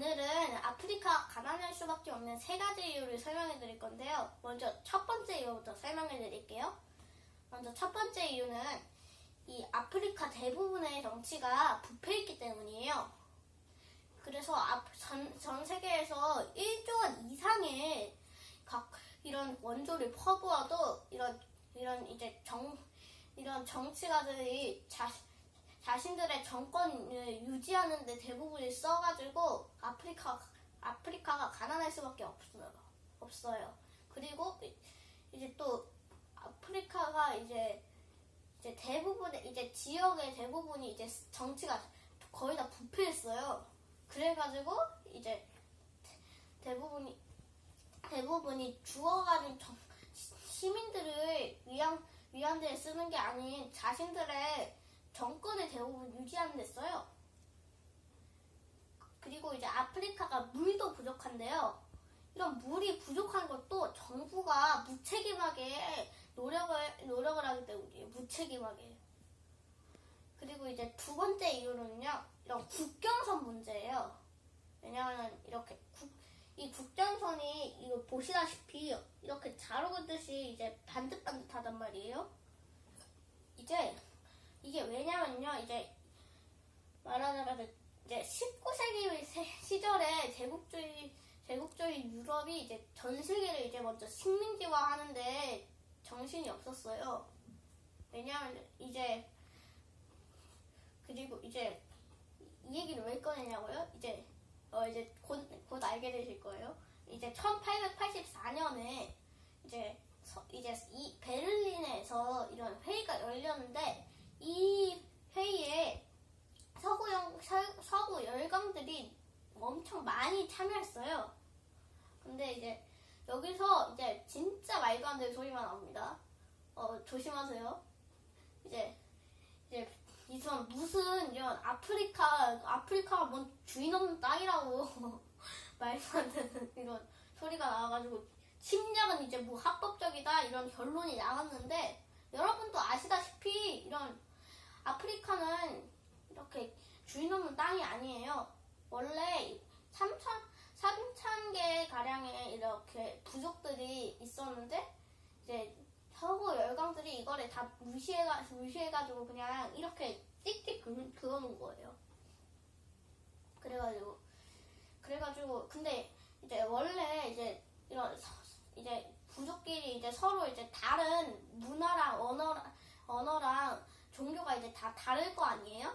오늘은 아프리카 가난할 수밖에 없는 세 가지 이유를 설명해 드릴 건데요. 먼저 첫 번째 이유부터 설명해 드릴게요. 먼저 첫 번째 이유는 이 아프리카 대부분의 정치가 부패했기 때문이에요. 그래서 앞- 전, 전 세계에서 1조 원 이상의 각 이런 원조를 퍼부어도 이런 이런 이제 정 이런 정치가들이 자, 자신들의 정권을 유지하는 데 대부분을 써가지고 아프리카 아프리카가 가난할 수밖에 없어요. 없어요. 그리고 이- 이제 또 아프리카가 이제 이제 대부분의 이제 지역의 대부분이 이제 정치가 거의 다 부패했어요. 그래가지고 이제 대- 대부분이 대부분이 죽어가는 시민들을 위한 데 쓰는 게 아닌 자신들의 써요. 그리고 이제 아프리카가 물도 부족한데요. 이런 물이 부족한 것도 정부가 무책임하게 노력을 노력을 하기 때문이에요. 무책임하게. 그리고 이제 두 번째 이유는요. 이런 국경선 문제예요. 왜냐하면 이렇게 국, 이 국경선이 이거 보시다시피 이렇게 자루 긋듯이 이제 반듯반듯하단 말이에요. 이제 이게 왜냐면요. 이제 말하자면 이제 19세기 시절에 제국주의 제국주의 유럽이 이제 전 세계를 이제 먼저 식민지화 하는데 정신이 없었어요. 왜냐하면 이제 그리고 이제 이 얘기를 왜 꺼내냐고요? 이제 어 이제 곧, 곧 알게 되실 거예요. 이제 1884년에 이제 서- 이제 이 베를린에서 이런 회의가 열렸는데 이 회의에 서구 영 서- 서구 열강들이 엄청 많이 참여했어요. 근데 이제 여기서 이제 진짜 말도 안 되는 소리만 나옵니다. 어 조심하세요. 이제 이제 이선 무슨 이런 아프리카 아프리카가 뭔 주인 없는 땅이라고 말도 안 되는 이런 소리가 나와가지고 침략은 이제 뭐 합법적이다 이런 결론이 나왔는데 여러분도 아시다시피 이런 아프리카는 이렇게 주인 없는 땅이 아니에요. 원래 3천 3천 개 가량의 이렇게 부족들이 있었는데 이제 서구 열강들이 이거를 다 무시해가 무시해가지고 그냥 이렇게 찍찍 그- 그어놓은 거예요. 그래가지고 그래가지고 근데 이제 원래 이제 이런 서- 이제 부족끼리 이제 서로 이제 다른 문화랑 언어랑 언어랑 종교가 이제 다 다를 거 아니에요?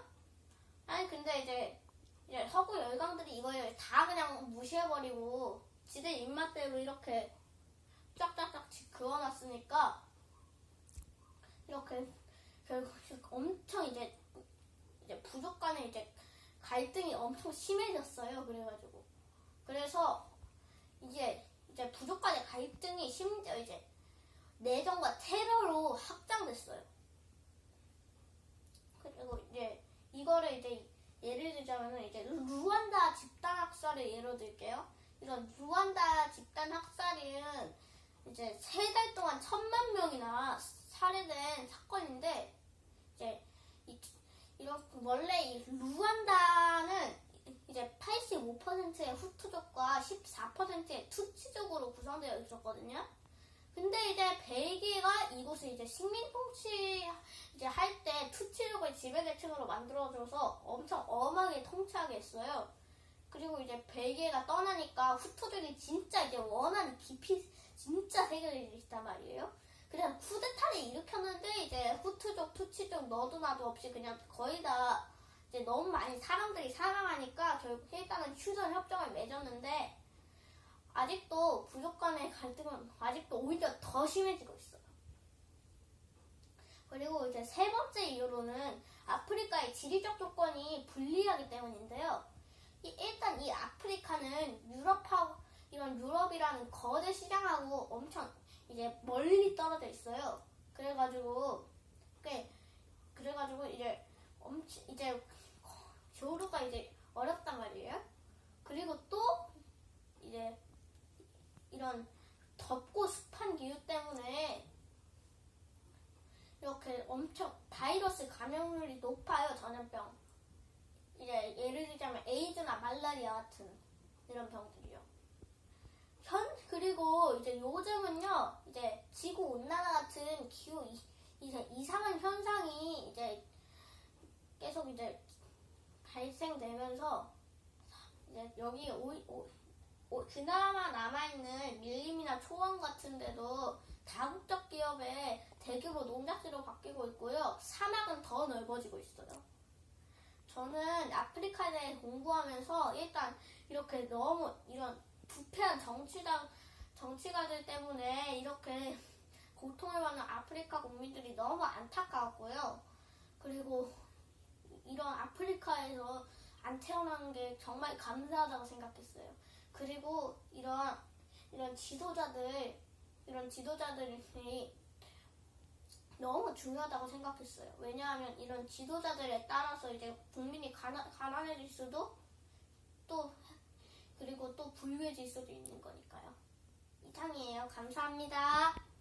아니 근데 이제 이제 서구 열강들이 이걸 다 그냥 무시해버리고 지들 입맛대로 이렇게 쫙쫙쫙 그어놨으니까 이렇게 결국 엄청 이제 이제 부족 간에 이제 갈등이 엄청 심해졌어요. 그래가지고 그래서 이게 이제 부족 간의 갈등이 심지어 이제 내전과 테러로 확장됐어요. 그리고 이제 이거를 이제 예를 들자면은 이제 루안다 집단 학살을 예로 들게요. 이런 루안다 집단 학살은 이제 세 달 동안 천만 명이나 살해된 사건인데 이제 이, 이런 원래 이 루안다는 이제 85%의 후투족과 14%의 투치족으로 구성되어 있었거든요. 근데 이제 벨기에가 이곳을 이제 식민 통치 이제 할 때 투치족을 지배계층으로 만들어줘서 엄청 엄하게 통치하게 했어요. 그리고 이제 벨기에가 떠나니까 후투족이 진짜 이제 원한 깊이 진짜 세계를 일으켰단 말이에요. 그냥 쿠데타를 일으켰는데 이제 후투족, 투치족 너도 나도 없이 그냥 거의 다 이제 너무 많이 사람들이 사랑하니까 결국 일단은 휴전 협정을 맺었는데 아직도 부족 간의 갈등은 아직도 오히려 더 심해지고 있어요. 그리고 이제 세 번째 이유로는 아프리카의 지리적 조건이 불리하기 때문인데요. 이- 일단 이 아프리카는 유럽하고 이런 유럽이라는 거대 시장하고 엄청 이제 멀리 떨어져 있어요. 그래가지고 꽤 그래가지고 이제 엄청 이제 교류가 이제 어렵단 말이에요. 그리고 또 이런 덥고 습한 기후 때문에 이렇게 엄청 바이러스 감염률이 높아요 전염병. 이제 예를 들자면 에이즈나 말라리아 같은 이런 병들이요. 현 그리고 이제 요즘은요 이제 지구 온난화 같은 기후 이, 이제 이상한 현상이 이제 계속 이제 발생되면서 이제 여기 오, 오, 오, 그나마 남아있는 밀림이나 초원 같은 데도 다국적 기업의 대규모 농작지로 바뀌고 있고요. 사막은 더 넓어지고 있어요. 저는 아프리카에 대해 공부하면서 일단 이렇게 너무 이런 부패한 정치당 정치가들 때문에 이렇게 고통을 받는 아프리카 국민들이 너무 안타까웠고요. 그리고 이런 아프리카에서 안 태어난 게 정말 감사하다고 생각했어요. 그리고 이런 이런 지도자들 이런 지도자들이 너무 중요하다고 생각했어요. 왜냐하면 이런 지도자들에 따라서 이제 국민이 가난, 가난해질 수도 또 그리고 또 부유해질 수도 있는 거니까요. 이상이에요. 감사합니다.